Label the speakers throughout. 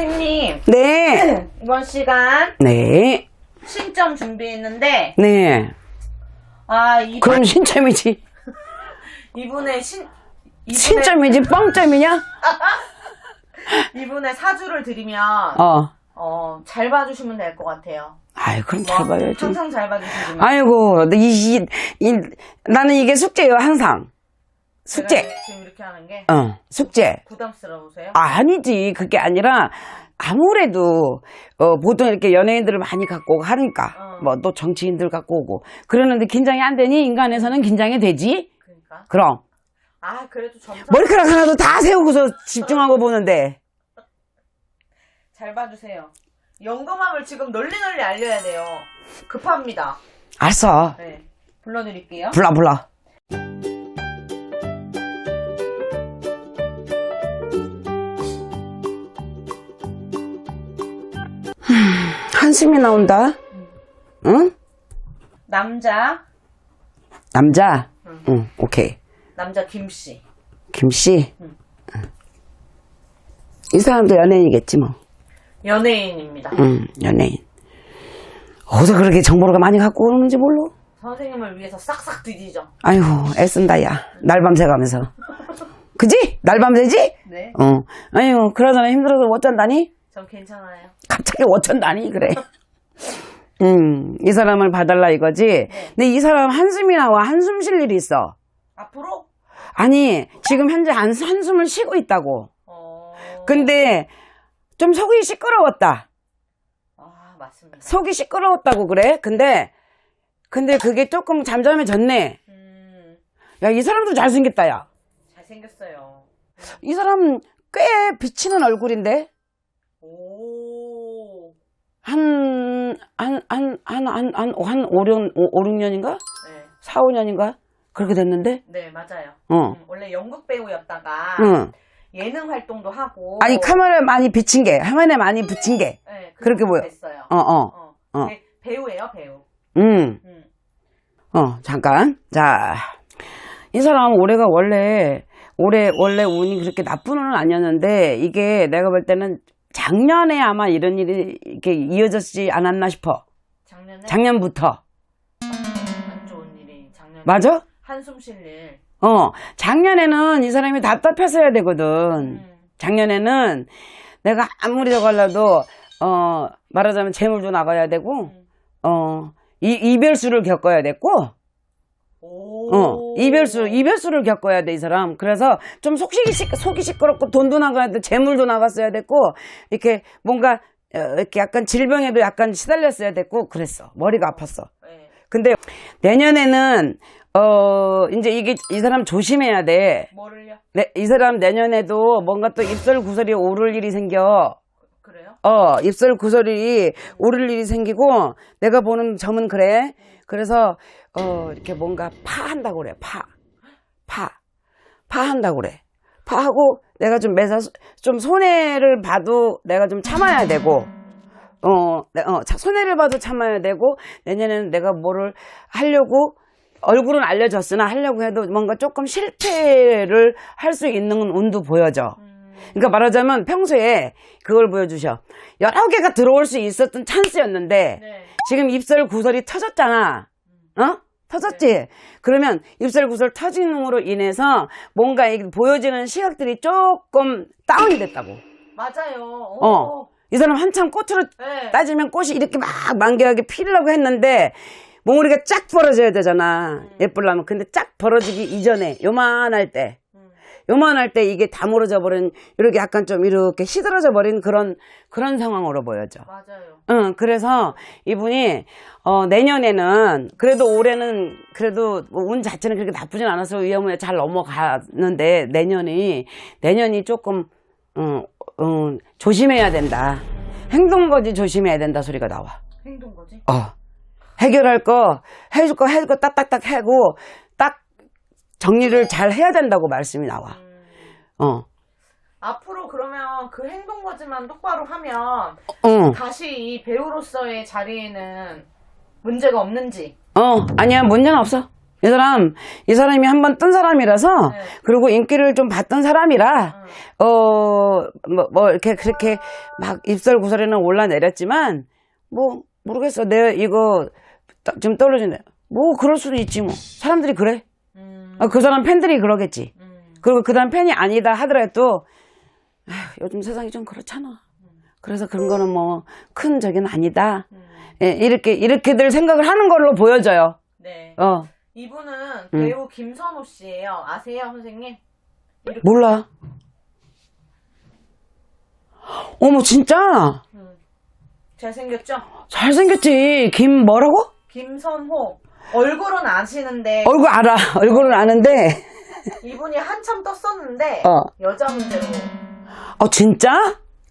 Speaker 1: 선생님,
Speaker 2: 네.
Speaker 1: 이번 시간
Speaker 2: 네.
Speaker 1: 신점 준비했는데,
Speaker 2: 네.
Speaker 1: 아, 이,
Speaker 2: 그럼 신점이지.
Speaker 1: 이분의 신, 이분의,
Speaker 2: 신점이지, 뻥점이냐?
Speaker 1: 이분의 사주를 드리면,
Speaker 2: 어.
Speaker 1: 어, 잘 봐주시면 될 것 같아요.
Speaker 2: 아이, 그럼 잘
Speaker 1: 뭐,
Speaker 2: 봐야지.
Speaker 1: 항상 잘 봐주시면.
Speaker 2: 아이고, 이, 이, 이, 나는 이게 숙제예요, 항상. 숙제.
Speaker 1: 지금 이렇게 하는 게
Speaker 2: 어, 숙제.
Speaker 1: 부담스러우세요?
Speaker 2: 아, 아니지. 그게 아니라, 아무래도, 어, 보통 이렇게 연예인들을 많이 갖고 오고 하니까,
Speaker 1: 어.
Speaker 2: 뭐, 또 정치인들 갖고 오고. 그러는데 긴장이 안 되니, 인간에서는 긴장이 되지?
Speaker 1: 그러니까.
Speaker 2: 그럼.
Speaker 1: 아, 그래도 점점
Speaker 2: 머리카락 하나도 다 세우고서 집중하고 보는데.
Speaker 1: 잘 봐주세요. 연금함을 지금 널리 널리 알려야 돼요. 급합니다.
Speaker 2: 알았어.
Speaker 1: 네. 불러드릴게요.
Speaker 2: 불러, 불러. 한숨이 나온다. 응?
Speaker 1: 남자,
Speaker 2: 남자. 응, 오케이.
Speaker 1: 남자 김씨.
Speaker 2: 김씨. 이 사람도 연예인이겠지, 뭐.
Speaker 1: 연예인입니다.
Speaker 2: 응, 연예인. 어디서 그렇게 정보를 많이 갖고 오는지 몰라.
Speaker 1: 선생님을 위해서 싹싹 뒤지죠.
Speaker 2: 아이고, 애쓴다, 야. 날밤새 가면서. 그지? 날밤새지?
Speaker 1: 네.
Speaker 2: 어. 아이고, 그러잖아. 힘들어서 어쩐다니?
Speaker 1: 전 괜찮아요.
Speaker 2: 갑자기 어쩐다니? 그래. 음, 이 사람을 봐달라 이거지? 근데 이 사람 한숨이 나와. 한숨 쉴 일이 있어.
Speaker 1: 앞으로?
Speaker 2: 아니, 지금 현재 한, 한숨을 쉬고 있다고.
Speaker 1: 어.
Speaker 2: 근데, 좀 속이 시끄러웠다.
Speaker 1: 아, 맞습니다.
Speaker 2: 속이 시끄러웠다고 그래? 근데, 근데 그게 조금 잠잠해졌네.
Speaker 1: 음,
Speaker 2: 야, 이 사람도 잘생겼다, 야.
Speaker 1: 잘생겼어요.
Speaker 2: 이 사람 꽤 비치는 얼굴인데?
Speaker 1: 오.
Speaker 2: 한, 한, 한, 한, 한, 한, 한 5, 6, 5, 6년인가?
Speaker 1: 네.
Speaker 2: 4, 5년인가? 그렇게 됐는데?
Speaker 1: 네, 맞아요.
Speaker 2: 어.
Speaker 1: 음, 원래 연극 배우였다가
Speaker 2: 응.
Speaker 1: 예능 활동도 하고
Speaker 2: 아니, 카메라에 많이 비친 게, 화면에 많이 붙인 게.
Speaker 1: 네,
Speaker 2: 그렇게 보여.
Speaker 1: 됐어요.
Speaker 2: 어, 어.
Speaker 1: 어.
Speaker 2: 어.
Speaker 1: 배, 배우예요, 배우.
Speaker 2: 음.
Speaker 1: 음.
Speaker 2: 어, 잠깐. 자. 이 사람 올해가 원래, 올해, 원래 운이 그렇게 나쁜 운은 아니었는데, 이게 내가 볼 때는 작년에 아마 이런 일이 이렇게 이어졌지 않았나 싶어.
Speaker 1: 작년에
Speaker 2: 작년부터.
Speaker 1: 안 좋은 일이 작년에
Speaker 2: 맞아?
Speaker 1: 한숨 쉴 일.
Speaker 2: 어, 작년에는 이 사람이 답답했어야 되거든.
Speaker 1: 음.
Speaker 2: 작년에는 내가 아무리 하려도, 어, 말하자면 재물도 나가야 되고,
Speaker 1: 음.
Speaker 2: 어, 이, 이별수를 겪어야 됐고,
Speaker 1: 오.
Speaker 2: 어, 이별수, 이별수를 겪어야 돼, 이 사람. 그래서 좀 속이, 시, 속이 시끄럽고 돈도 나가야 돼, 재물도 나갔어야 됐고, 이렇게 뭔가, 어, 이렇게 약간 질병에도 약간 시달렸어야 됐고, 그랬어. 머리가 아팠어.
Speaker 1: 네.
Speaker 2: 근데 내년에는, 어, 이제 이게, 이 사람 조심해야 돼.
Speaker 1: 뭐를요?
Speaker 2: 네, 이 사람 내년에도 뭔가 또 입술 구설이 오를 일이 생겨.
Speaker 1: 그래요?
Speaker 2: 어, 입술 구설이 오를 일이 생기고, 내가 보는 점은 그래. 그래서, 어, 이렇게 뭔가 파한다고 그래, 파. 파. 파한다고 그래. 파하고, 내가 좀 매사, 좀 손해를 봐도 내가 좀 참아야 되고, 어, 네, 어, 자, 손해를 봐도 참아야 되고, 내년에는 내가 뭐를 하려고, 얼굴은 알려졌으나 하려고 해도 뭔가 조금 실패를 할 수 있는 운도 보여져.
Speaker 1: 음.
Speaker 2: 그러니까 말하자면 평소에 그걸 보여주셔. 여러 개가 들어올 수 있었던 찬스였는데,
Speaker 1: 네.
Speaker 2: 지금 입술 구설이 터졌잖아. 어? 터졌지? 그러면 입술 구설 터짐으로 인해서 뭔가 이 보여지는 시각들이 조금 다운이 됐다고.
Speaker 1: 맞아요. 오.
Speaker 2: 어. 이 사람 한참 꽃으로
Speaker 1: 네.
Speaker 2: 따지면 꽃이 이렇게 막 만개하게 피려고 했는데 몽우리가 쫙 벌어져야 되잖아. 예쁠라면. 근데 쫙 벌어지기 이전에 요만할 때
Speaker 1: 음.
Speaker 2: 요만할 때 이게 다물어져 버린 이렇게 약간 좀 이렇게 시들어져 버린 그런 그런 상황으로 보여져.
Speaker 1: 맞아요.
Speaker 2: 응, 그래서 이분이 어, 내년에는 그래도 올해는 그래도 뭐운 자체는 그렇게 나쁘진 않아서 위험에 잘 넘어가는데 내년이 내년이 조금 어, 어, 조심해야 된다. 행동 거지 조심해야 된다 소리가 나와.
Speaker 1: 행동 거지?
Speaker 2: 어. 해결할 거, 해줄 거, 해줄 거 딱딱딱 딱 정리를 잘 해야 된다고 말씀이 나와.
Speaker 1: 음.
Speaker 2: 어.
Speaker 1: 앞으로 그러면 그 행동 거지만 똑바로 하면
Speaker 2: 어.
Speaker 1: 다시 이 배우로서의 자리에는 문제가 없는지.
Speaker 2: 어. 아니야, 문제는 없어. 이 사람, 이 사람이 한 번 뜬 사람이라서,
Speaker 1: 네.
Speaker 2: 그리고 인기를 좀 받던 사람이라, 어, 뭐, 뭐, 이렇게, 그렇게 막 입설 구설에는 올라내렸지만, 뭐, 모르겠어. 내 이거, 따- 지금 떨어지네. 뭐, 그럴 수도 있지, 뭐. 사람들이 그래.
Speaker 1: 음,
Speaker 2: 아, 그 사람 팬들이 그러겠지.
Speaker 1: 음,
Speaker 2: 그리고 그 다음 팬이 아니다 하더라도, 아휴, 요즘 세상이 좀 그렇잖아. 그래서 그런 거는 뭐, 큰 적은 아니다.
Speaker 1: 음.
Speaker 2: 예, 이렇게, 이렇게들 생각을 하는 걸로 보여져요.
Speaker 1: 네.
Speaker 2: 어,
Speaker 1: 이분은
Speaker 2: 음.
Speaker 1: 배우 김선호 씨예요. 아세요, 선생님? 이렇게-
Speaker 2: 몰라. 어머, 진짜?
Speaker 1: 음. 잘생겼죠?
Speaker 2: 잘생겼지. 김 뭐라고?
Speaker 1: 김선호. 얼굴은 아시는데
Speaker 2: 얼굴 알아. 얼굴은 아는데.
Speaker 1: 이분이 한참 떴었는데
Speaker 2: 어.
Speaker 1: 여자 문제로
Speaker 2: 어, 진짜?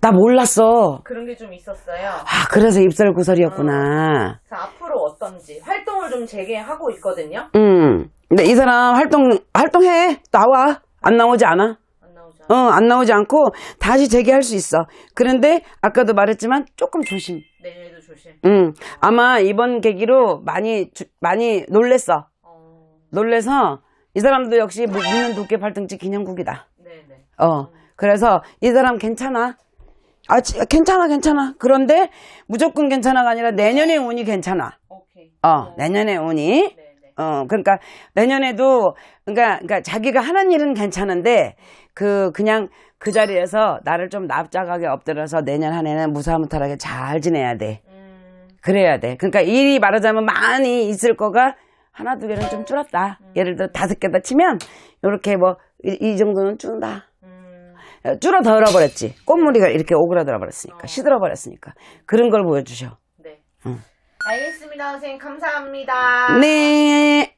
Speaker 2: 나 몰랐어.
Speaker 1: 그런 게 좀 있었어요.
Speaker 2: 아, 그래서 입설구설이었구나.
Speaker 1: 그래서 앞으로 어떤지 활동을 좀 재개하고 있거든요.
Speaker 2: 음. 근데 이 사람 활동, 활동해. 나와. 안 나오지 않아. 어, 안 나오지 않고 다시 재개할 수 있어. 그런데 아까도 말했지만 조금 조심.
Speaker 1: 내년에도 조심.
Speaker 2: 음. 아마 이번 계기로 많이, 주- 많이 놀랬어.
Speaker 1: 어,
Speaker 2: 놀래서 이 사람도 역시 뭐 묻는 두께 발등치 기념국이다.
Speaker 1: 네네.
Speaker 2: 어. 그래서 이 사람 괜찮아. 아, 지- 괜찮아, 괜찮아. 그런데 무조건 괜찮아가 아니라 내년의 운이 괜찮아.
Speaker 1: 오케이.
Speaker 2: 어, 내년의 운이.
Speaker 1: 네네.
Speaker 2: 어, 그러니까 내년에도 그러니까 그러니까 자기가 하는 일은 괜찮은데 그 그냥 그 자리에서 나를 좀 납작하게 엎드려서 내년 한 해는 무사무탈하게 잘 지내야 돼.
Speaker 1: 음,
Speaker 2: 그래야 돼. 그러니까 일이 말하자면 많이 있을 거가 하나 두 개는 좀 줄었다. 예를 들어 다섯 개다 치면 이렇게 뭐 이 정도는 줄다.
Speaker 1: 음,
Speaker 2: 줄어들어 버렸지. 꽃무늬가 이렇게 오그라들어 버렸으니까 시들어 버렸으니까 그런 걸 보여주셔.
Speaker 1: 네.
Speaker 2: 응.
Speaker 1: 알겠습니다, 선생님. 감사합니다.
Speaker 2: 네.